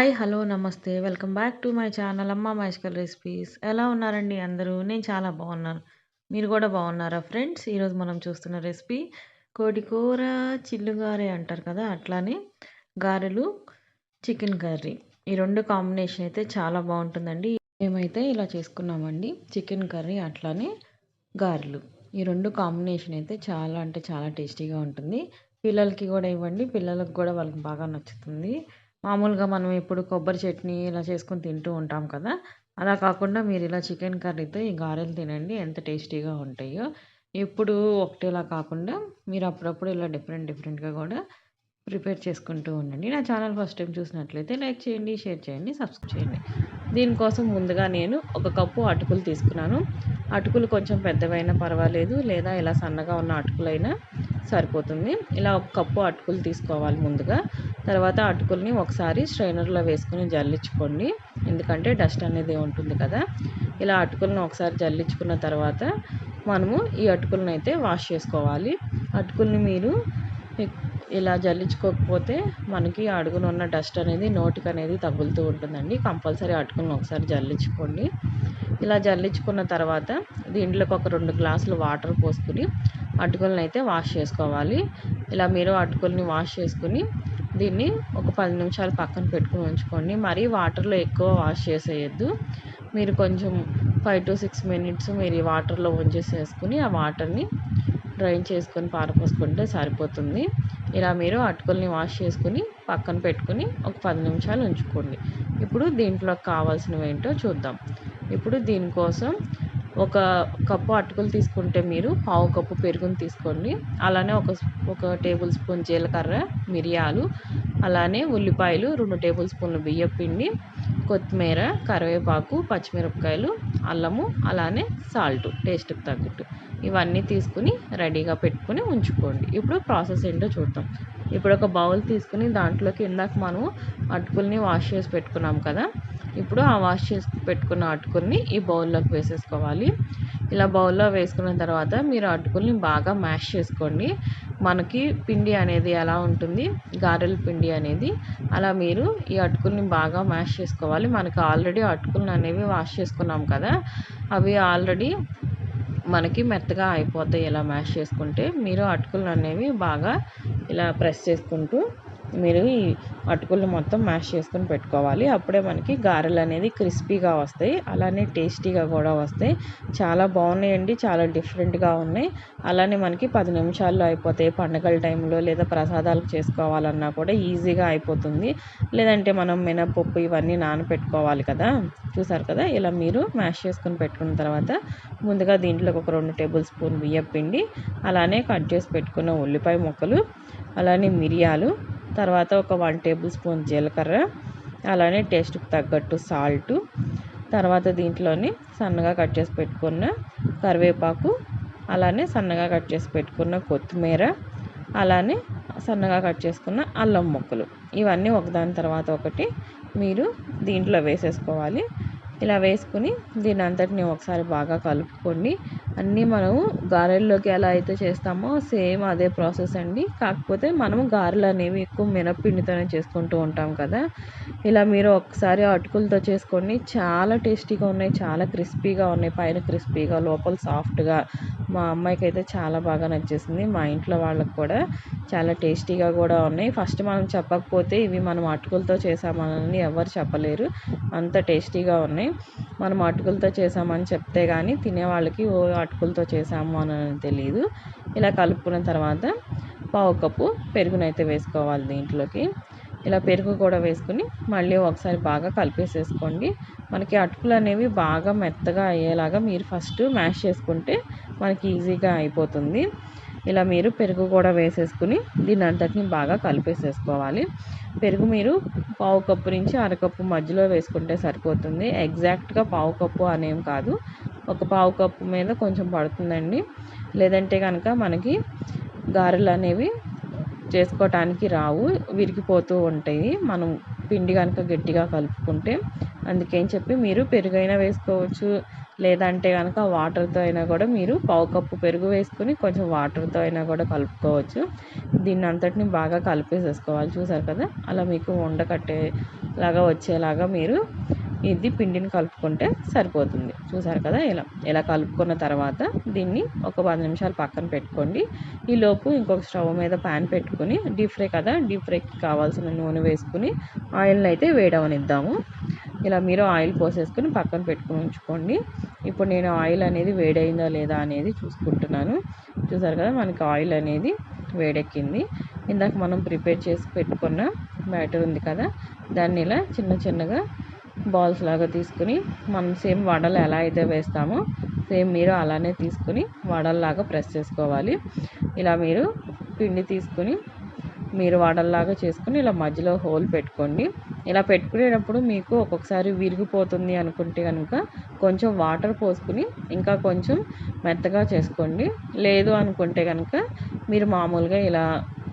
Hi hello నమస్తే. Welcome back to my channel అమ్మ మైస్కల్ రెసిపీస్ ఎలా ఉన్నారండి అందరూ? నేను చాలా బాగున్నాను. మీరు కూడా బాగున్నారా ఫ్రెండ్స్? ఈరోజు మనం చూస్తున్న రెసిపీ కోడి కూర చిల్లుగారె అంటారు కదా అట్లానే గారెలు చికెన్ కర్రీ. ఈ రెండు కాంబినేషన్ అయితే చాలా బాగుంటుందండి. మేమైతే ఇలా చేసుకున్నామండి చికెన్ కర్రీ అట్లానే గారెలు. ఈ రెండు కాంబినేషన్ అయితే చాలా అంటే చాలా టేస్టీగా ఉంటుంది. పిల్లలకి కూడా ఇవ్వండి పిల్లలకు కూడా వాళ్ళకి బాగా నచ్చుతుంది. మామూలుగా మనం ఇప్పుడు కొబ్బరి చట్నీ ఇలా చేసుకొని తింటూ ఉంటాం కదా. అలా కాకుండా మీరు ఇలా చికెన్ కర్రీతో ఈ గారెలు తినండి ఎంత టేస్టీగా ఉంటాయో. ఎప్పుడు ఒకటేలా కాకుండా మీరు అప్పుడప్పుడు ఇలా డిఫరెంట్ డిఫరెంట్గా కూడా ప్రిపేర్ చేసుకుంటూ ఉండండి. నా ఛానల్ ఫస్ట్ టైం చూసినట్లయితే లైక్ చేయండి షేర్ చేయండి సబ్స్క్రైబ్ చేయండి. దీనికోసం ముందుగా నేను ఒక కప్పు అటుకులు తీసుకున్నాను. అటుకులు కొంచెం పెద్దవైనా పర్వాలేదు లేదా ఇలా సన్నగా ఉన్న అటుకులైనా సరిపోతుంది. ఇలా ఒక కప్పు అటుకులు తీసుకోవాలి ముందుగా. తర్వాత అటుకుల్ని ఒకసారి స్ట్రైనర్లో వేసుకుని జల్లించుకోండి. ఎందుకంటే డస్ట్ అనేది ఉంటుంది కదా. ఇలా అటుకులను ఒకసారి జల్లించుకున్న తర్వాత మనము ఈ అటుకులను అయితే వాష్ చేసుకోవాలి. అటుకుల్ని మీరు ఇలా జల్లించుకోకపోతే మనకి అడుగున ఉన్న డస్ట్ అనేది నోటికి అనేది తగులుతూ ఉంటుందండి. కంపల్సరీ అటుకులను ఒకసారి జల్లించుకోండి. ఇలా జల్లించుకున్న తర్వాత దీంట్లోకి ఒక రెండు గ్లాసులు వాటర్ పోసుకుని అటుకులను అయితే వాష్ చేసుకోవాలి. ఇలా మీరు అటుకుల్ని వాష్ చేసుకుని దీన్ని ఒక పది నిమిషాలు పక్కన పెట్టుకుని ఉంచుకోండి. మరీ వాటర్లో ఎక్కువ వాష్ చేసేయద్దు. మీరు కొంచెం ఫైవ్ టు సిక్స్ మినిట్స్ మీరు ఈ వాటర్లో ఉంచేసేసుకుని ఆ వాటర్ని డ్రైన్ చేసుకొని పారపోసుకుంటే సరిపోతుంది. ఇలా మీరు అటుకుల్ని వాష్ చేసుకుని పక్కన పెట్టుకుని ఒక పది నిమిషాలు ఉంచుకోండి. ఇప్పుడు దీంట్లో కావాల్సినవి ఏంటో చూద్దాం. ఇప్పుడు దీనికోసం ఒక కప్పు అటుకులు తీసుకుంటే మీరు పావు కప్పు పెరుగుని తీసుకోండి. అలానే ఒక ఒక టేబుల్ స్పూన్ జీలకర్ర మిరియాలు అలానే ఉల్లిపాయలు రెండు టేబుల్ స్పూన్లు బియ్యం పిండి కొత్తిమీర కరివేపాకు పచ్చిమిరపకాయలు అల్లము అలానే సాల్ట్ టేస్ట్కి తగ్గట్టు. ఇవన్నీ తీసుకుని రెడీగా పెట్టుకుని ఉంచుకోండి. ఇప్పుడు ప్రాసెస్ ఏంటో చూద్దాం. ఇప్పుడు ఒక బౌల్ తీసుకుని దాంట్లోకి ఇందాక మనం అటుకుల్ని వాష్ చేసి పెట్టుకున్నాం కదా. ఇప్పుడు ఆ వాష్ చేసి పెట్టుకున్న అటుకుల్ని ఈ బౌల్లోకి వేసేసుకోవాలి. ఇలా బౌల్లో వేసుకున్న తర్వాత మీరు అటుకుల్ని బాగా మ్యాష్ చేసుకోండి. మనకి పిండి అనేది ఎలా ఉంటుంది? గారెల పిండి అనేది. అలా మీరు ఈ అటుకుల్ని బాగా మ్యాష్ చేసుకోవాలి. మనకి ఆల్రెడీ అటుకులను అనేవి వాష్ చేసుకున్నాం కదా. అవి ఆల్రెడీ మనకి మెత్తగా అయిపోతాయి ఇలా మ్యాష్ చేసుకుంటే మీరు అటుకులు అనేవి బాగా ఇలా ప్రెస్ చేసుకుంటూ మీరు ఈ అటుకులు మొత్తం మ్యాష్ చేసుకొని పెట్టుకోవాలి. అప్పుడే మనకి గారెలు అనేది క్రిస్పీగా వస్తాయి. అలానే టేస్టీగా కూడా వస్తాయి. చాలా బాగున్నాయండి. చాలా డిఫరెంట్గా ఉన్నాయి. అలానే మనకి పది నిమిషాల్లో అయిపోతాయి. పండగల టైంలో లేదా ప్రసాదాలకు చేసుకోవాలన్నా కూడా ఈజీగా అయిపోతుంది. లేదంటే మనం మినపప్పు ఇవన్నీ నానపెట్టుకోవాలి కదా. చూసారు కదా? ఇలా మీరు మ్యాష్ చేసుకొని పెట్టుకున్న తర్వాత ముందుగా దీంట్లోకి ఒక రెండు టేబుల్ స్పూన్ బియ్యం పిండి అలానే కట్ చేసి పెట్టుకున్న ఉల్లిపాయ ముక్కలు అలానే మిరియాలు తర్వాత ఒక వన్ టేబుల్ స్పూన్ జీలకర్ర అలానే టేస్ట్కి తగ్గట్టు సాల్టు తర్వాత దీంట్లోని సన్నగా కట్ చేసి పెట్టుకున్న కరివేపాకు అలానే సన్నగా కట్ చేసి పెట్టుకున్న కొత్తిమీర అలానే సన్నగా కట్ చేసుకున్న అల్లం ముక్కలు. ఇవన్నీ ఒకదాని తర్వాత ఒకటి మీరు దీంట్లో వేసేసుకోవాలి. ఇలా వేసుకుని దీని అంతటిని ఒకసారి బాగా కలుపుకోండి. అన్నీ మనం గారెల్లోకి ఎలా అయితే చేస్తామో సేమ్ అదే ప్రాసెస్ అండి. కాకపోతే మనము గారెలు అనేవి ఎక్కువ మినప్పిండితోనే చేసుకుంటూ ఉంటాం కదా. ఇలా మీరు ఒకసారి అటుకులతో చేసుకోండి. చాలా టేస్టీగా ఉన్నాయి చాలా క్రిస్పీగా ఉన్నాయి. పైన క్రిస్పీగా లోపల సాఫ్ట్గా. మా అమ్మాయికి అయితే చాలా బాగా నచ్చేసింది. మా ఇంట్లో వాళ్ళకి కూడా చాలా టేస్టీగా కూడా ఉన్నాయి. ఫస్ట్ మనం చెప్పకపోతే ఇవి మనం అటుకులతో చేసామని ఎవరు చెప్పలేరు. అంత టేస్టీగా ఉన్నాయి. మనం అటుకులతో చేసామని చెప్తే కానీ తినేవాళ్ళకి ఓ అటుకులతో చేసాము అని తెలియదు ఇలా కలుపుకున్న తర్వాత పావు కప్పు పెరుగునైతే వేసుకోవాలి దీంట్లోకి. ఇలా పెరుగు కూడా వేసుకుని మళ్ళీ ఒకసారి బాగా కలిపేసేసుకోండి. మనకి అటుకులు అనేవి బాగా మెత్తగా అయ్యేలాగా మీరు ఫస్ట్ మ్యాష్ చేసుకుంటే మనకి ఈజీగా అయిపోతుంది. ఇలా మీరు పెరుగు కూడా వేసేసుకుని దీని అంతటిని బాగా కలిపేసేసుకోవాలి. పెరుగు మీరు పావు కప్పు నుంచి అరకప్పు మధ్యలో వేసుకుంటే సరిపోతుంది. ఎగ్జాక్ట్గా పావు కప్పు అనేం కాదు. ఒక పావు కప్పు మీద కొంచెం పడుతుందండి. లేదంటే కనుక మనకి గారెలు అనేవి చేసుకోవటానికి రావు విరిగిపోతూ ఉంటాయి. మనం పిండి కనుక గట్టిగా కలుపుకుంటే. అందుకని చెప్పి మీరు పెరుగైనా వేసుకోవచ్చు. లేదంటే కనుక వాటర్తో అయినా కూడా మీరు పావు కప్పు పెరుగు వేసుకుని కొంచెం వాటర్తో అయినా కూడా కలుపుకోవచ్చు. దీన్ని అంతటిని బాగా కలిపేసేసుకోవాలి. చూసారు కదా? అలా మీకు ఉండకట్టే లాగా వచ్చేలాగా మీరు ఇది పిండిని కలుపుకుంటే సరిపోతుంది. చూసారు కదా? ఇలా ఇలా కలుపుకున్న తర్వాత దీన్ని ఒక పది నిమిషాలు పక్కన పెట్టుకోండి. ఈలోపు ఇంకొక స్టవ్ మీద ప్యాన్ పెట్టుకుని డీప్ ఫ్రై కదా? డీప్ ఫ్రైకి కావాల్సిన నూనె వేసుకుని ఆయిల్ని అయితే వేడవనిద్దాము. ఇలా మీరు ఆయిల్ పోసేసుకుని పక్కన పెట్టుకుని ఉంచుకోండి. ఇప్పుడు నేను ఆయిల్ అనేది వేడైందా లేదా అనేది చూసుకుంటున్నాను. చూసారు కదా మనకి ఆయిల్ అనేది వేడెక్కింది. ఇందాక మనం ప్రిపేర్ చేసి పెట్టుకున్న బ్యాటర్ ఉంది కదా దాన్ని ఇలా చిన్న చిన్నగా బాల్స్ లాగా తీసుకుని మనం సేమ్ వడలు ఎలా అయితే వేస్తామో సేమ్ మీరు అలానే తీసుకుని వడల్లాగా ప్రెస్ చేసుకోవాలి. ఇలా మీరు పిండి తీసుకుని మీరు వడల్లాగా చేసుకుని ఇలా మధ్యలో హోల్ పెట్టుకోండి. ఇలా పెట్టుకునేటప్పుడు మీకు ఒక్కొక్కసారి విరిగిపోతుంది అనుకుంటే కనుక కొంచెం వాటర్ పోసుకుని ఇంకా కొంచెం మెత్తగా చేసుకోండి. లేదు అనుకుంటే కనుక మీరు మామూలుగా ఇలా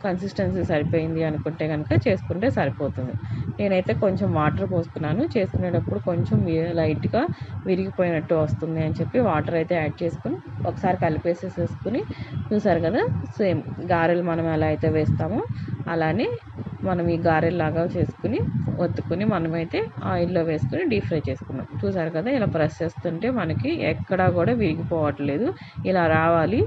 కన్సిస్టెన్సీ సరిపోయింది అనుకుంటే కనుక చేసుకుంటే సరిపోతుంది. నేనైతే కొంచెం వాటర్ పోసుకున్నాను. చేసుకునేటప్పుడు కొంచెం లైట్గా విరిగిపోయినట్టు వస్తుంది అని చెప్పి వాటర్ అయితే యాడ్ చేసుకుని ఒకసారి కలిపేసేసేసుకుని చూసారు కదా సేమ్ గారెలు మనం ఎలా అయితే వేస్తామో అలానే మనం ఈ గారెలాగా చేసుకుని ఒత్తుకుని మనమైతే ఆయిల్లో వేసుకుని డీప్ ఫ్రై చేసుకున్నాం. చూసారు కదా ఇలా ప్రెస్ చేస్తుంటే మనకి ఎక్కడా కూడా విరిగిపోవట్లేదు. ఇలా రావాలి.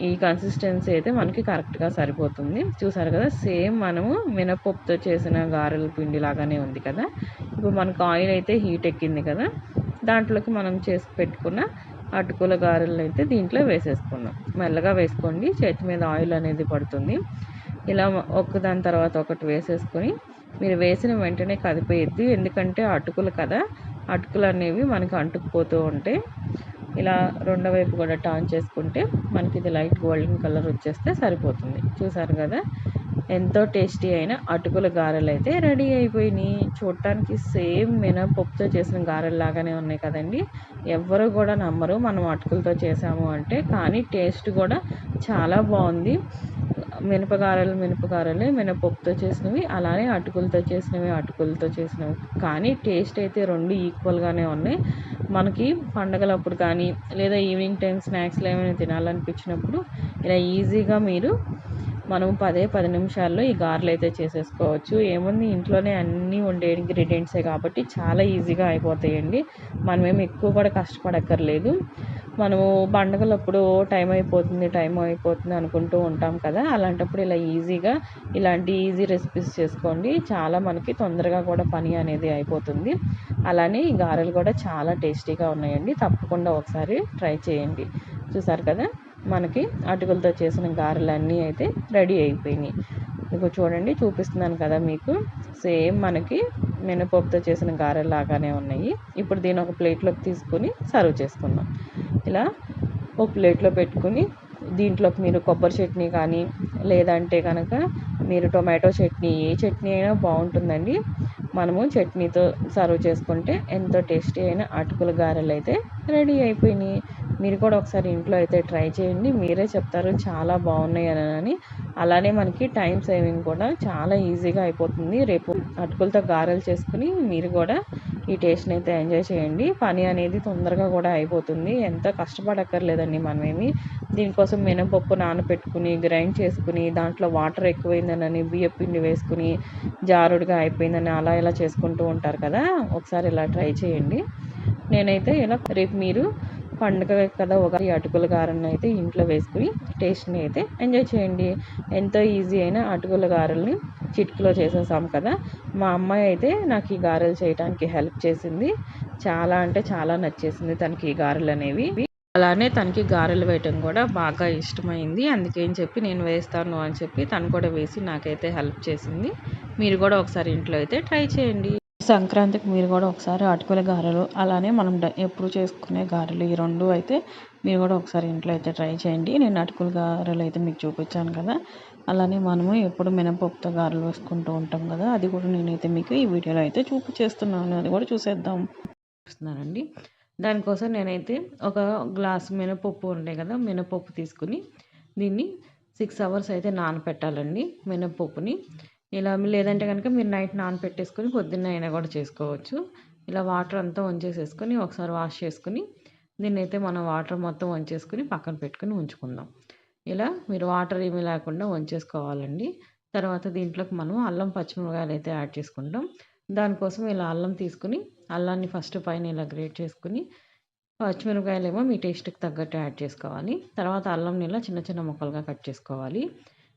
ఈ కన్సిస్టెన్సీ అయితే మనకి కరెక్ట్గా సరిపోతుంది. చూసారు కదా సేమ్ మనము మినపప్పుతో చేసిన గారెల పిండి లాగానే ఉంది కదా. ఇప్పుడు మనకు ఆయిల్ అయితే హీట్ ఎక్కింది కదా దాంట్లోకి మనం చేసి పెట్టుకున్న అటుకుల గారెలు అయితే దీంట్లో వేసేసుకున్నాం. మెల్లగా వేసుకోండి. చేతి మీద ఆయిల్ అనేది పడుతుంది. ఇలా ఒకదాని తర్వాత ఒకటి వేసేసుకొని మీరు వేసిన వెంటనే కదిపేయద్దు. ఎందుకంటే అటుకులు కదా అటుకులు అనేవి మనకి అంటుకుపోతూ ఉంటాయి ఇలా రెండో వైపు కూడా టర్న్ చేసుకుంటే మనకి ఇది లైట్ గోల్డెన్ కలర్ వచ్చేస్తే సరిపోతుంది. చూసారు కదా ఎంతో టేస్టీ అయిన అటుకుల గారెలు అయితే రెడీ అయిపోయినాయి. చూడటానికి సేమ్ మినపప్పుతో చేసిన గారెలు లాగానే ఉన్నాయి కదండి. ఎవ్వరు కూడా నమ్మరు మనం అటుకులతో చేసాము అంటే కానీ టేస్ట్ కూడా చాలా బాగుంది. మినపగారలు మినపగారలే మినపప్పుతో చేసినవి అలానే అటుకులతో చేసినవి అటుకులతో చేసినవి. కానీ టేస్ట్ అయితే రెండు ఈక్వల్గానే ఉన్నాయి. మనకి పండగలప్పుడు కానీ లేదా ఈవినింగ్ టైం స్నాక్స్లో ఏమైనా తినాలనిపించినప్పుడు ఇలా ఈజీగా మీరు మనం పదే పది నిమిషాల్లో ఈ గారెలు అయితే చేసేసుకోవచ్చు. ఏముంది? ఇంట్లోనే అన్నీ ఉండే ఇంగ్రీడియంట్సే కాబట్టి చాలా ఈజీగా అయిపోతాయండి. మనమేమి ఎక్కువ కూడా కష్టపడక్కర్లేదు. మనము పండగలప్పుడు టైం అయిపోతుంది టైం అయిపోతుంది అనుకుంటూ ఉంటాం కదా. అలాంటప్పుడు ఇలా ఈజీగా ఇలాంటి ఈజీ రెసిపీస్ చేసుకోండి. చాలా మనకి తొందరగా కూడా పని అనేది అయిపోతుంది. అలానే ఈ గారెలు కూడా చాలా టేస్టీగా ఉన్నాయండి. తప్పకుండా ఒకసారి ట్రై చేయండి. చూసారు కదా? మనకి అటుకులతో చేసిన గారెలన్నీ అయితే రెడీ అయిపోయినాయి. ఇక చూడండి చూపిస్తున్నాను కదా మీకు. సేమ్ మనకి మినపప్పుతో చేసిన గారెలు లాగానే ఉన్నాయి. ఇప్పుడు దీని ఒక ప్లేట్లోకి తీసుకుని సర్వ్ చేసుకుందాం. ఇలా ఒక ప్లేట్లో పెట్టుకుని దీంట్లోకి మీరు కొబ్బరి చట్నీ కానీ లేదంటే కనుక మీరు టొమాటో చట్నీ ఏ చట్నీ అయినా బాగుంటుందండి. మనము చట్నీతో సర్వ్ చేసుకుంటే ఎంతో టేస్టీ అయిన అటుకుల గారెలు అయితే రెడీ అయిపోయినాయి. మీరు కూడా ఒకసారి ఇంట్లో అయితే ట్రై చేయండి. మీరే చెప్తారు చాలా బాగున్నాయి అని అలానే మనకి టైం సేవింగ్ కూడా చాలా ఈజీగా అయిపోతుంది. రేపు అటుకులతో గారెలు చేసుకుని మీరు కూడా ఈ టేస్ట్ని అయితే ఎంజాయ్ చేయండి. పని అనేది తొందరగా కూడా అయిపోతుంది. ఎంత కష్టపడక్కర్లేదండి మనమేమి. దీనికోసం మినపప్పు నానబెట్టుకుని గ్రైండ్ చేసుకుని దాంట్లో వాటర్ ఎక్కువైందనని బియ్యం పిండి వేసుకుని జారుడుగా అయిపోయిందని అలా ఇలా చేసుకుంటూ ఉంటారు కదా. ఒకసారి ఇలా ట్రై చేయండి. నేనైతే ఇలా రేపు మీరు పండుగ కదా ఒక అటుకుల గారెలను అయితే ఇంట్లో వేసుకుని టేస్ట్ని అయితే ఎంజాయ్ చేయండి. ఎంతో ఈజీ అయిన అటుకుల గారెల్ని చిటికలో చేసేసాం కదా. మా అమ్మాయి అయితే నాకు ఈ గారెలు చేయడానికి హెల్ప్ చేసింది. చాలా అంటే చాలా నచ్చేసింది తనకి ఈ గారెలు అనేవి. అలానే తనకి గారెలు వేయటం కూడా బాగా ఇష్టమైంది. అందుకేం చెప్పి నేను వేస్తాను అని చెప్పి తను కూడా వేసి నాకైతే హెల్ప్ చేసింది. మీరు కూడా ఒకసారి ఇంట్లో అయితే ట్రై చేయండి. సంక్రాంతికి మీరు కూడా ఒకసారి అటుకుల గారెలు అలానే మనం ఎప్పుడు చేసుకునే గారెలు ఈ రెండు అయితే మీరు కూడా ఒకసారి ఇంట్లో అయితే ట్రై చేయండి. నేను అటుకుల గారెలు అయితే మీకు చూపించాను కదా. అలానే మనము ఎప్పుడు మినపప్పుతో గారెలు వేసుకుంటూ ఉంటాం కదా. అది కూడా నేనైతే మీకు ఈ వీడియోలో అయితే చూపించేస్తున్నాను అది కూడా చూసేద్దాం. చూస్తున్నానండి. దానికోసం నేనైతే ఒక గ్లాస్ మినపప్పు ఉండే కదా మినపప్పు తీసుకుని దీన్ని సిక్స్ అవర్స్ అయితే నానపెట్టాలండి మినపప్పుని. ఇలా లేదంటే కనుక మీరు నైట్ నానపెట్టేసుకొని పొద్దున్న అయినా కూడా చేసుకోవచ్చు. ఇలా వాటర్ అంతా వంచేసేసుకొని ఒకసారి వాష్ చేసుకుని దీన్ని అయితే మనం వాటర్ మొత్తం వంచేసుకుని పక్కన పెట్టుకుని ఉంచుకుందాం. ఇలా మీరు వాటర్ ఏమీ లేకుండా వంచేసుకోవాలండి తర్వాత దీంట్లోకి మనం అల్లం పచ్చిమిరపకాయలు అయితే యాడ్ చేసుకుంటాం. దానికోసం ఇలా అల్లం తీసుకుని అల్లాన్ని ఫస్ట్ పైన ఇలా గ్రేట్ చేసుకుని పచ్చిమిరపకాయలేమో మీ టేస్ట్కి తగ్గట్టు యాడ్ చేసుకోవాలి. తర్వాత అల్లంని ఇలా చిన్న చిన్న ముక్కలుగా కట్ చేసుకోవాలి.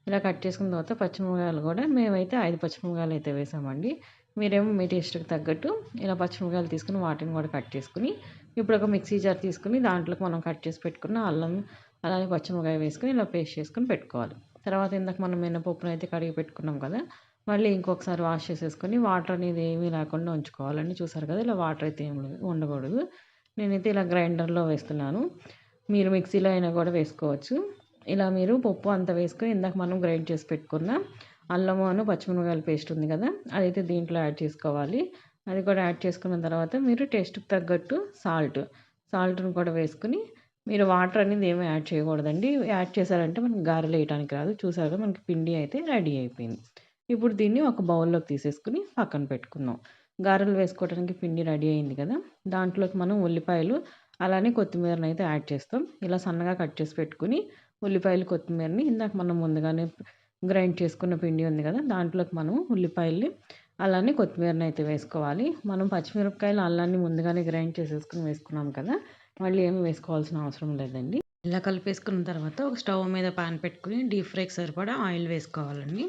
ఇలా కట్ చేసుకున్న తర్వాత పచ్చిమిరపకాయలు కూడా మేమైతే ఐదు పచ్చిమిరపకాయలు అయితే వేసామండి. మీరేమో మీ టేస్ట్కి తగ్గట్టు ఇలా పచ్చిమిరపకాయలు తీసుకుని వాటిని కూడా కట్ చేసుకుని ఇప్పుడు ఒక మిక్సీ జార్ తీసుకుని దాంట్లోకి మనం కట్ చేసి పెట్టుకున్న అల్లం అలాగే పచ్చిమిరపకాయ వేసుకుని ఇలా పేస్ట్ చేసుకుని పెట్టుకోవాలి. తర్వాత ఇందాక మనం మినపప్పును అయితే కడిగి పెట్టుకున్నాం కదా మళ్ళీ ఇంకొకసారి వాష్ చేసేసుకొని వాటర్ అనేది ఏమీ లేకుండా ఉంచుకోవాలని చూసారు కదా ఇలా వాటర్ అయితే ఏమి ఉండకూడదు. నేనైతే ఇలా గ్రైండర్లో వేస్తున్నాను. మీరు మిక్సీలో అయినా కూడా వేసుకోవచ్చు. ఇలా మీరు పప్పు అంతా వేసుకొని ఇందాక మనం గ్రైండ్ చేసి పెట్టుకున్న. అల్లము అను పచ్చిమిరపకాయల పేస్ట్ ఉంది కదా అదైతే దీంట్లో యాడ్ చేసుకోవాలి. అది కూడా యాడ్ చేసుకున్న తర్వాత మీరు టేస్ట్కి తగ్గట్టు సాల్ట్ సాల్ట్ను కూడా వేసుకుని మీరు వాటర్ అనేది ఏమీ యాడ్ చేయకూడదండి. యాడ్ చేశారంటే మనకి గారెలు వేయడానికి రాదు. చూసారు మనకి పిండి అయితే రెడీ అయిపోయింది. ఇప్పుడు దీన్ని ఒక బౌల్లోకి తీసేసుకుని పక్కన పెట్టుకుందాం. గారెలు వేసుకోవడానికి పిండి రెడీ అయింది కదా దాంట్లోకి మనం ఉల్లిపాయలు అలానే కొత్తిమీరని అయితే యాడ్ చేస్తాం. ఇలా సన్నగా కట్ చేసి పెట్టుకుని ఉల్లిపాయలు కొత్తిమీరని ఇందాక మనం ముందుగానే గ్రైండ్ చేసుకున్న పిండి ఉంది కదా దాంట్లోకి మనం ఉల్లిపాయలు అలానే కొత్తిమీరని అయితే వేసుకోవాలి. మనం పచ్చిమిరపకాయలు అల్లాన్ని ముందుగానే గ్రైండ్ చేసేసుకుని వేసుకున్నాం కదా మళ్ళీ ఏమి వేసుకోవాల్సిన అవసరం లేదండి. ఇలా కలిపేసుకున్న తర్వాత ఒక స్టవ్ మీద పాన్ పెట్టుకుని డీప్ ఫ్రైకి సరిపడా ఆయిల్ వేసుకోవాలండి.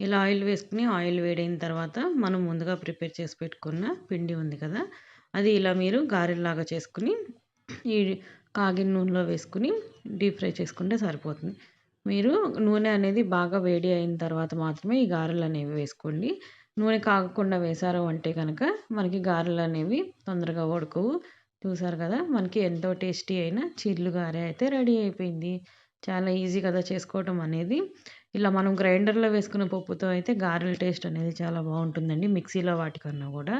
ఇలా ఆయిల్ వేసుకుని ఆయిల్ వేడైన తర్వాత మనం ముందుగా ప్రిపేర్ చేసి పెట్టుకున్న పిండి ఉంది కదా అది ఇలా మీరు గారెల్లాగా చేసుకుని ఈ కాగిన నూనెలో వేసుకుని డీప్ ఫ్రై చేసుకుంటే సరిపోతుంది. మీరు నూనె అనేది బాగా వేడి అయిన తర్వాత మాత్రమే ఈ గారెలు అనేవి వేసుకోండి. నూనె కాగకుండా వేశారు అంటే కనుక మనకి గారెలు అనేవి తొందరగా ఉడకవు. చూసారు కదా మనకి ఎంతో టేస్టీ అయిన చిల్లు గారె అయితే రెడీ అయిపోయింది. చాలా ఈజీ కదా చేసుకోవటం అనేది. ఇలా మనం గ్రైండర్లో వేసుకున్న పప్పుతో అయితే గారెల టేస్ట్ అనేది చాలా బాగుంటుందండి. మిక్సీలో వాటికన్నా కూడా.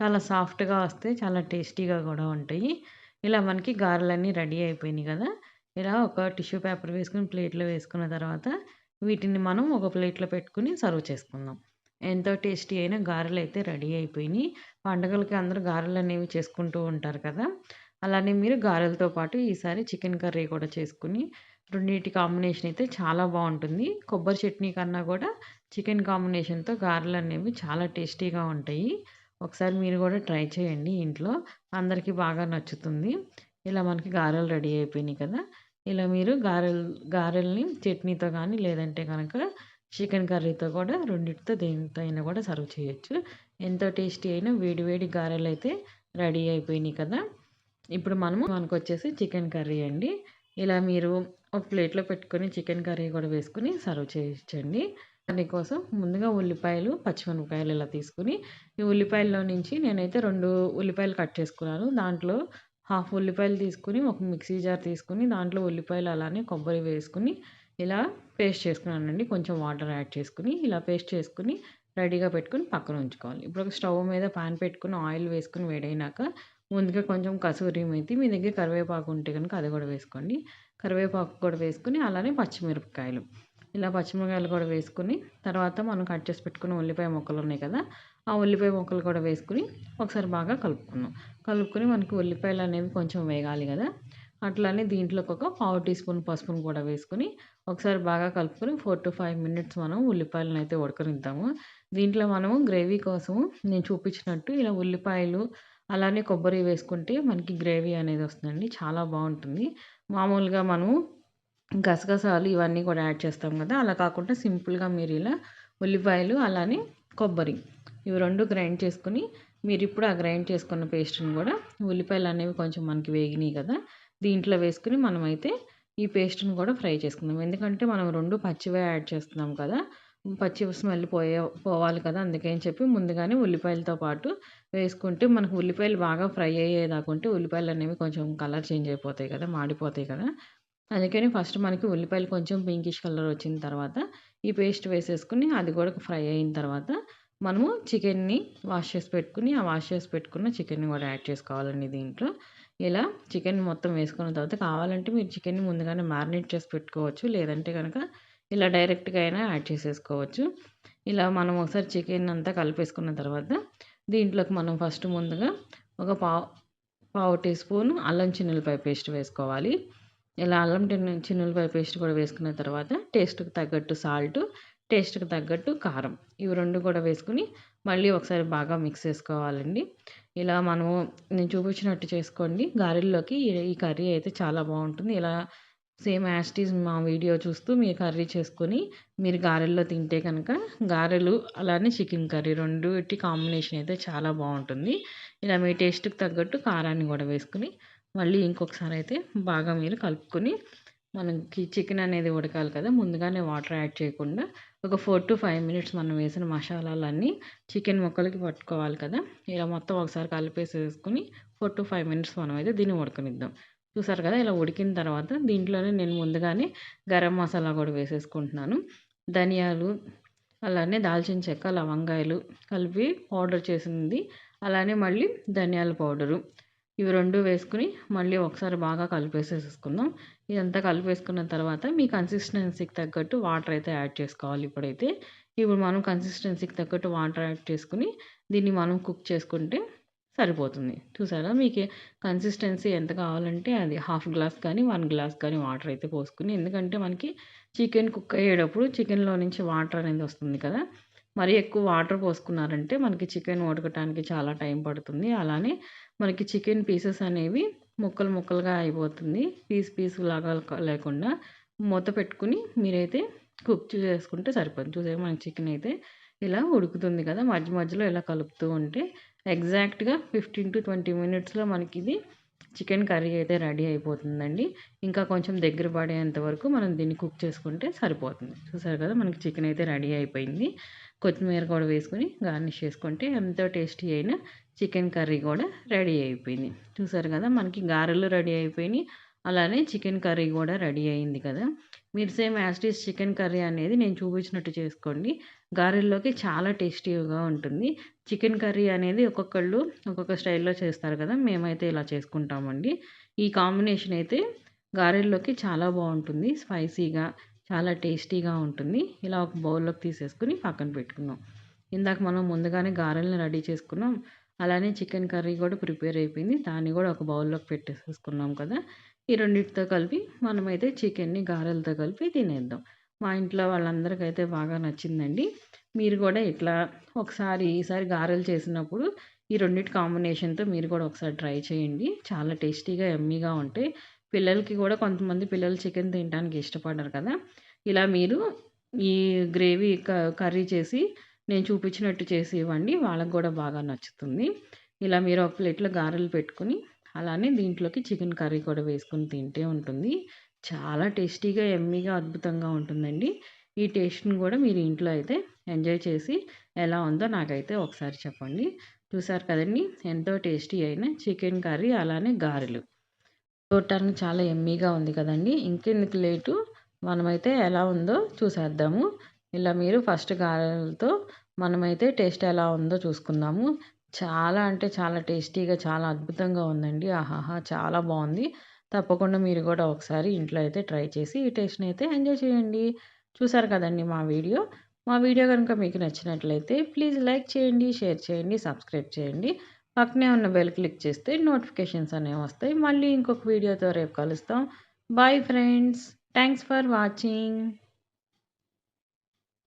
చాలా సాఫ్ట్గా వస్తాయి చాలా టేస్టీగా కూడా ఉంటాయి. ఇలా మనకి గారెలన్నీ రెడీ అయిపోయినాయి కదా. ఇలా ఒక టిష్యూ పేపర్ వేసుకుని ప్లేట్లో వేసుకున్న తర్వాత వీటిని మనం ఒక ప్లేట్లో పెట్టుకుని సర్వ్ చేసుకుందాం. ఎంతో టేస్టీ అయిన గారెలు అయితే రెడీ అయిపోయినాయి. పండగలకి అందరూ గారెలు అనేవి చేసుకుంటూ ఉంటారు కదా. అలానే మీరు గారెలతో పాటు ఈసారి చికెన్ కర్రీ కూడా చేసుకుని రెండింటి కాంబినేషన్ అయితే చాలా బాగుంటుంది. కొబ్బరి చట్నీ కన్నా కూడా చికెన్ కాంబినేషన్తో గారెలు అనేవి చాలా టేస్టీగా ఉంటాయి. ఒకసారి మీరు కూడా ట్రై చేయండి ఇంట్లో. అందరికీ బాగా నచ్చుతుంది. ఇలా మనకి గారెలు రెడీ అయిపోయినాయి కదా. ఇలా మీరు గారెలు గారెల్ని చట్నీతో కానీ లేదంటే కనుక చికెన్ కర్రీతో కూడా రెండింటితో దేనితో అయినా కూడా సర్వ్ చేయొచ్చు. ఎంతో టేస్టీ అయినా వేడి వేడి గారెలు అయితే రెడీ అయిపోయినాయి కదా. ఇప్పుడు మనము మనకు వచ్చేసి చికెన్ కర్రీ అండి. ఇలా మీరు ఒక ప్లేట్లో పెట్టుకొని చికెన్ కర్రీ కూడా వేసుకుని సర్వ్ చేయించండి దానికోసం ముందుగా ఉల్లిపాయలు పచ్చిమిరపకాయలు ఇలా తీసుకుని ఈ ఉల్లిపాయల్లో నుంచి నేనైతే రెండు ఉల్లిపాయలు కట్ చేసుకున్నాను. దాంట్లో హాఫ్ ఉల్లిపాయలు తీసుకుని ఒక మిక్సీ జార్ తీసుకుని దాంట్లో ఉల్లిపాయలు అలానే కొబ్బరి వేసుకుని ఇలా పేస్ట్ చేసుకున్నానండి. కొంచెం వాటర్ యాడ్ చేసుకుని ఇలా పేస్ట్ చేసుకుని రెడీగా పెట్టుకుని పక్కన ఉంచుకోవాలి. ఇప్పుడు ఒక స్టవ్ మీద పాన్ పెట్టుకుని ఆయిల్ వేసుకుని వేడైనాక ముందుగా కొంచెం కసూరి మెతి మీ దగ్గర కరివేపాకు ఉంటే కనుక అది కూడా వేసుకోండి. కరివేపాకు కూడా వేసుకుని అలానే పచ్చిమిరపకాయలు. ఇలా పచ్చిమిరకాయలు కూడా వేసుకుని తర్వాత మనం కట్ చేసి పెట్టుకున్న ఉల్లిపాయ ముక్కలు ఉన్నాయి కదా ఆ ఉల్లిపాయ ముక్కలు కూడా వేసుకుని ఒకసారి బాగా కలుపుకున్నాం కలుపుకొని మనకి ఉల్లిపాయలు అనేవి కొంచెం వేగాలి కదా అట్లానే దీంట్లోకి ఒక పావు టీ స్పూన్ పసుపును కూడా వేసుకుని ఒకసారి బాగా కలుపుకొని ఫోర్ టు ఫైవ్ మినిట్స్ మనం ఉల్లిపాయలను అయితే ఉడకనిద్దాము. దీంట్లో మనము గ్రేవీ కోసం నేను చూపించినట్టు ఇలా ఉల్లిపాయలు అలానే కొబ్బరి వేసుకుంటే మనకి గ్రేవీ అనేది వస్తుందండి చాలా బాగుంటుంది. మామూలుగా మనము గసగసాలు ఇవన్నీ కూడా యాడ్ చేస్తాం కదా. అలా కాకుండా సింపుల్గా మీరు ఇలా ఉల్లిపాయలు అలానే కొబ్బరి ఇవి రెండు గ్రైండ్ చేసుకుని మీరు ఇప్పుడు ఆ గ్రైండ్ చేసుకున్న పేస్ట్ని కూడా ఉల్లిపాయలు అనేవి కొంచెం మనకి వేగినాయి కదా. దీంట్లో వేసుకుని మనమైతే ఈ పేస్ట్ని కూడా ఫ్రై చేసుకుందాం. ఎందుకంటే మనం రెండు పచ్చివే యాడ్ చేస్తున్నాం కదా. పచ్చి స్మెల్ పోయే పోవాలి కదా అందుకని చెప్పి ముందుగానే ఉల్లిపాయలతో పాటు వేసుకుంటే మనకు ఉల్లిపాయలు బాగా ఫ్రై అయ్యేదాకుంటే ఉల్లిపాయలు అనేవి కొంచెం కలర్ చేంజ్ అయిపోతాయి కదా మాడిపోతాయి కదా. అందుకని ఫస్ట్ మనకి ఉల్లిపాయలు కొంచెం పింకిష్ కలర్ వచ్చిన తర్వాత ఈ పేస్ట్ వేసేసుకుని అది కూడా ఫ్రై అయిన తర్వాత మనము చికెన్ని వాష్ చేసి పెట్టుకుని ఆ వాష్ చేసి పెట్టుకున్న చికెన్ని కూడా యాడ్ చేసుకోవాలండి దీంట్లో. ఇలా చికెన్ మొత్తం వేసుకున్న తర్వాత కావాలంటే మీరు చికెన్ని ముందుగానే మ్యారినేట్ చేసి పెట్టుకోవచ్చు. లేదంటే కనుక ఇలా డైరెక్ట్గా అయినా యాడ్ చేసేసుకోవచ్చు. ఇలా మనం ఒకసారి చికెన్ అంతా కలిపేసుకున్న తర్వాత దీంట్లోకి మనం ఫస్ట్ ముందుగా ఒక పావు పావు టీ స్పూన్ అల్లం చిన్నులపాయ పేస్ట్ వేసుకోవాలి. ఇలా అల్లం చిన్నులపాయ పేస్ట్ కూడా వేసుకున్న తర్వాత టేస్ట్కి తగ్గట్టు సాల్ట్ టేస్ట్కి తగ్గట్టు కారం. ఇవి రెండు కూడా వేసుకుని మళ్ళీ ఒకసారి బాగా మిక్స్ చేసుకోవాలండి. ఇలా మనము నేను చూపించినట్టు చేసుకోండి. గారెల్లోకి ఈ కర్రీ అయితే చాలా బాగుంటుంది. ఇలా సేమ్ యాస్టీస్ మా వీడియో చూస్తూ మీరు కర్రీ చేసుకొని మీరు గారెల్లో తింటే కనుక గారెలు అలానే చికెన్ కర్రీ రెండు కాంబినేషన్ అయితే చాలా బాగుంటుంది. ఇలా మీ టేస్ట్కి తగ్గట్టు కారాన్ని కూడా వేసుకుని మళ్ళీ ఇంకొకసారి అయితే బాగా మీరు కలుపుకొని మనకి చికెన్ అనేది ఉడకాలి కదా ముందుగానే వాటర్ యాడ్ చేయకుండా ఒక ఫోర్ టు ఫైవ్ మినిట్స్ మనం వేసిన మసాలాలన్నీ చికెన్ ముక్కలకి పట్టుకోవాలి కదా. ఇలా మొత్తం ఒకసారి కలిపేసేసుకుని ఫోర్ టు ఫైవ్ మినిట్స్ మనం అయితే దీన్ని ఉడకనిద్దాం. చూసారు కదా ఇలా ఉడికిన తర్వాత దీంట్లోనే నేను ముందుగానే గరం మసాలా కూడా వేసేసుకుంటున్నాను. ధనియాలు అలానే దాల్చిన చెక్క లవంగాయలు కలిపి పౌడర్ చేసింది. అలానే మళ్ళీ ధనియాల పౌడరు. ఇవి రెండు వేసుకుని మళ్ళీ ఒకసారి బాగా కలిపేసేసుకుందాం ఇదంతా కలిపేసుకున్న తర్వాత మీ కన్సిస్టెన్సీకి తగ్గట్టు వాటర్ అయితే యాడ్ చేసుకోవాలి ఇప్పుడైతే. ఇప్పుడు మనం కన్సిస్టెన్సీకి తగ్గట్టు వాటర్ యాడ్ చేసుకుని దీన్ని మనం కుక్ చేసుకుంటే సరిపోతుంది. చూసారా? మీకు కన్సిస్టెన్సీ ఎంత కావాలంటే అది హాఫ్ గ్లాస్ కానీ వన్ గ్లాస్ కానీ వాటర్ అయితే పోసుకుని ఎందుకంటే మనకి చికెన్ కుక్ అయ్యేటప్పుడు చికెన్లో నుంచి వాటర్ అనేది వస్తుంది కదా. మరీ ఎక్కువ వాటర్ పోసుకున్నారంటే మనకి చికెన్ ఉడకటానికి చాలా టైం పడుతుంది. అలానే మనకి చికెన్ పీసెస్ అనేవి ముక్కలు ముక్కలుగా అయిపోతుంది. పీస్ పీస్ లాగా లేకుండా మూత పెట్టుకుని మీరైతే కుక్ చేసుకుంటే సరిపోతుంది. చూసే మన చికెన్ అయితే ఇలా ఉడుకుతుంది కదా. మధ్య మధ్యలో ఇలా కలుపుతూ ఉంటే ఎగ్జాక్ట్గా ఫిఫ్టీన్ టు ట్వంటీ మినిట్స్లో మనకి ఇది చికెన్ కర్రీ అయితే రెడీ అయిపోతుందండి. ఇంకా కొంచెం దగ్గర పడేంత వరకు మనం దీన్ని కుక్ చేసుకుంటే సరిపోతుంది. చూసారు కదా మనకి చికెన్ అయితే రెడీ అయిపోయింది. కొత్తిమీర కూడా వేసుకుని గార్నిష్ చేసుకుంటే ఎంతో టేస్టీ అయిన చికెన్ కర్రీ కూడా రెడీ అయిపోయింది. చూసారు కదా మనకి గారెలు రెడీ అయిపోయినాయి. అలానే చికెన్ కర్రీ కూడా రెడీ అయింది కదా. మీరు సేమ్ యాస్టీస్ చికెన్ కర్రీ అనేది నేను చూపించినట్టు చేసుకోండి. గారెల్లోకి చాలా టేస్టీగా ఉంటుంది. చికెన్ కర్రీ అనేది ఒక్కొక్కళ్ళు ఒక్కొక్క స్టైల్లో చేస్తారు కదా మేమైతే ఇలా చేసుకుంటామండి. ఈ కాంబినేషన్ అయితే గారెల్లోకి చాలా బాగుంటుంది. స్పైసీగా చాలా టేస్టీగా ఉంటుంది. ఇలా ఒక బౌల్లోకి తీసేసుకుని పక్కన పెట్టుకున్నాం. ఇందాక మనం ముందుగానే గారెల్ని రెడీ చేసుకున్నాం. అలానే చికెన్ కర్రీ కూడా ప్రిపేర్ అయిపోయింది. దాన్ని కూడా ఒక బౌల్లోకి పెట్టేసేసుకున్నాం కదా. ఈ రెండింటితో కలిపి మనమైతే చికెన్ని గారెలతో కలిపి తినేద్దాం. మా ఇంట్లో వాళ్ళందరికైతే బాగా నచ్చిందండి. మీరు కూడా ఇట్లా ఒకసారి ఈసారి గారెలు చేసినప్పుడు ఈ రెండింటి కాంబినేషన్తో మీరు కూడా ఒకసారి ట్రై చేయండి. చాలా టేస్టీగా ఎమ్మీగా ఉంటాయి. పిల్లలకి కూడా కొంతమంది పిల్లలు చికెన్ తినడానికి ఇష్టపడరు కదా. ఇలా మీరు ఈ గ్రేవీ కర్రీ చేసి నేను చూపించినట్టు చేసి ఇవ్వండి వాళ్ళకి కూడా బాగా నచ్చుతుంది. ఇలా మీరు ఒక ప్లేట్లో గారెలు పెట్టుకుని అలానే దీంట్లోకి చికెన్ కర్రీ కూడా వేసుకొని తింటే ఉంటుంది. చాలా టేస్టీగా ఎమ్మీగా అద్భుతంగా ఉంటుందండి. ఈ టేస్ట్ని కూడా మీరు ఇంట్లో అయితే ఎంజాయ్ చేసి ఎలా ఉందో నాకైతే ఒకసారి చెప్పండి. చూసారు కదండి ఎంతో టేస్టీ అయిన చికెన్ కర్రీ అలానే గారెలు. చూడటానికి చాలా ఎమ్మీగా ఉంది కదండి. ఇంకెందుకు లేటు? మనమైతే ఎలా ఉందో చూసేద్దాము. ఇలా మీరు ఫస్ట్ గారెలతో మనమైతే టేస్ట్ ఎలా ఉందో చూసుకుందాము. చాలా అంటే చాలా టేస్టీగా చాలా అద్భుతంగా ఉందండి. ఆహాహా చాలా బాగుంది. తప్పకుండా మీరు కూడా ఒకసారి ఇంట్లో అయితే ట్రై చేసి ఈ టేస్ట్ని అయితే ఎంజాయ్ చేయండి. చూసారు కదండి మా వీడియో? మా వీడియో కనుక మీకు నచ్చినట్లయితే ప్లీజ్ లైక్ చేయండి షేర్ చేయండి సబ్స్క్రైబ్ చేయండి. పక్కనే ఉన్న బెల్ క్లిక్ చేస్తే నోటిఫికేషన్స్ అనేవి వస్తాయి. మళ్ళీ ఇంకొక వీడియోతో రేపు కలుస్తాం. Bye friends. Thanks for watching.